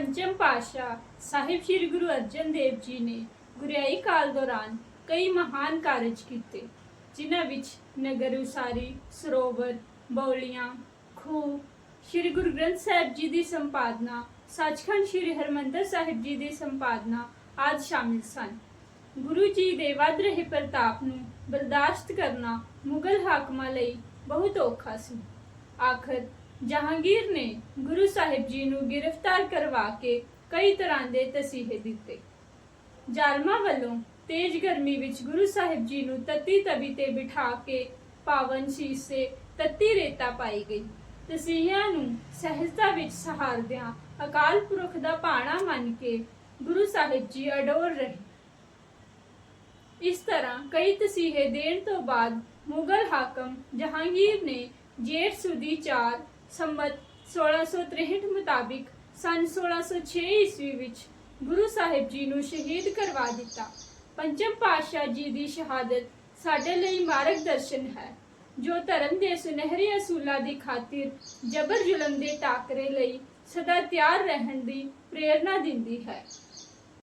ਪੰਚਮ ਪਾਤਸ਼ਾਹ ਸਾਹਿਬ ਸ੍ਰੀ ਗੁਰੂ ਅਰਜਨ ਦੇਵ ਜੀ ਨੇ ਗੁਰਿਆਈ ਕਾਲ ਦੌਰਾਨ ਕਈ ਮਹਾਨ ਕਾਰਜ ਕੀਤੇ, ਜਿਨ੍ਹਾਂ ਵਿੱਚ ਨਗਰ ਉਸਾਰੀ, ਸਰੋਵਰ, ਬੌਲੀਆਂ, ਖੂਹ, ਸ੍ਰੀ ਗੁਰੂ ਗ੍ਰੰਥ ਸਾਹਿਬ ਜੀ ਦੀ ਸੰਪਾਦਨਾ, ਸੱਚਖੰਡ ਸ੍ਰੀ ਹਰਮੰਦਰ ਸਾਹਿਬ ਜੀ ਦੀ ਸੰਪਾਦਨਾ ਆਦਿ ਸ਼ਾਮਿਲ ਸਨ। ਗੁਰੂ ਜੀ ਦੇ ਵੱਧ ਰਹੇ ਪ੍ਰਤਾਪ ਨੂੰ ਬਰਦਾਸ਼ਤ ਕਰਨਾ ਮੁਗਲ ਹਾਕਮਾਂ ਲਈ ਬਹੁਤ ਔਖਾ ਸੀ। ਆਖਰ ਜਹਾਂਗੀਰ ਨੇ ਗੁਰੂ ਸਾਹਿਬ ਜੀ ਨੂੰ ਗ੍ਰਿਫਤਾਰ ਕਰਵਾ ਕੇ ਕਈ ਤਰ੍ਹਾਂ ਦੇ ਤਸੀਹੇ ਦਿੱਤੇ। ਜ਼ਾਲਮਾਂ ਵੱਲੋਂ ਤੇਜ਼ ਗਰਮੀ ਵਿੱਚ ਗੁਰੂ ਸਾਹਿਬ ਜੀ ਨੂੰ ਤੱਤੀ ਤਵੀ ਤੇ ਬਿਠਾ ਕੇ ਪਾਵਨ ਸ਼ੀਸ਼ੇ ਤੱਤੀ ਰੇਤਾ ਪਾਈ ਗਈ। ਤਸੀਹਿਆਂ ਨੂੰ ਸਹਿਜਤਾ ਵਿੱਚ ਸਹਾਰਦਿਆਂ ਅਕਾਲ ਪੁਰਖ ਦਾ ਭਾਣਾ ਮੰਨ ਕੇ ਗੁਰੂ ਸਾਹਿਬ ਜੀ ਅਡੋਰ ਰਹੇ। ਇਸ ਤਰ੍ਹਾਂ ਕਈ ਤਸੀਹੇ ਦੇਣ ਤੋਂ ਬਾਅਦ ਮੁਗਲ ਹਾਕਮ ਜਹਾਂਗੀਰ ਨੇ ਜੇਠ ਸੁਦੀ 4 ਸੰਮਤ 1663 ਮੁਤਾਬਿਕ ਸਨ 1606 ਈਸਵੀ ਵਿੱਚ ਗੁਰੂ ਸਾਹਿਬ ਜੀ ਨੂੰ ਸ਼ਹੀਦ ਕਰਵਾ ਦਿੱਤਾ ਪੰਚਮ ਪਾਤਸ਼ਾਹ ਜੀ ਦੀ ਸ਼ਹਾਦਤ ਸਾਡੇ ਲਈ ਮਾਰਗਦਰਸ਼ਨ ਹੈ ਜੋ ਧਰਮ ਦੇ ਸੁਨਹਿਰੇ ਅਸੂਲਾਂ ਦੀ ਖਾਤਰ ਜਬਰ ਜ਼ੁਲਮ ਦੇ ਟਾਕਰੇ ਲਈ ਸਦਾ ਤਿਆਰ ਰਹਿਣ ਦੀ ਪ੍ਰੇਰਣਾ ਦਿੰਦੀ ਹੈ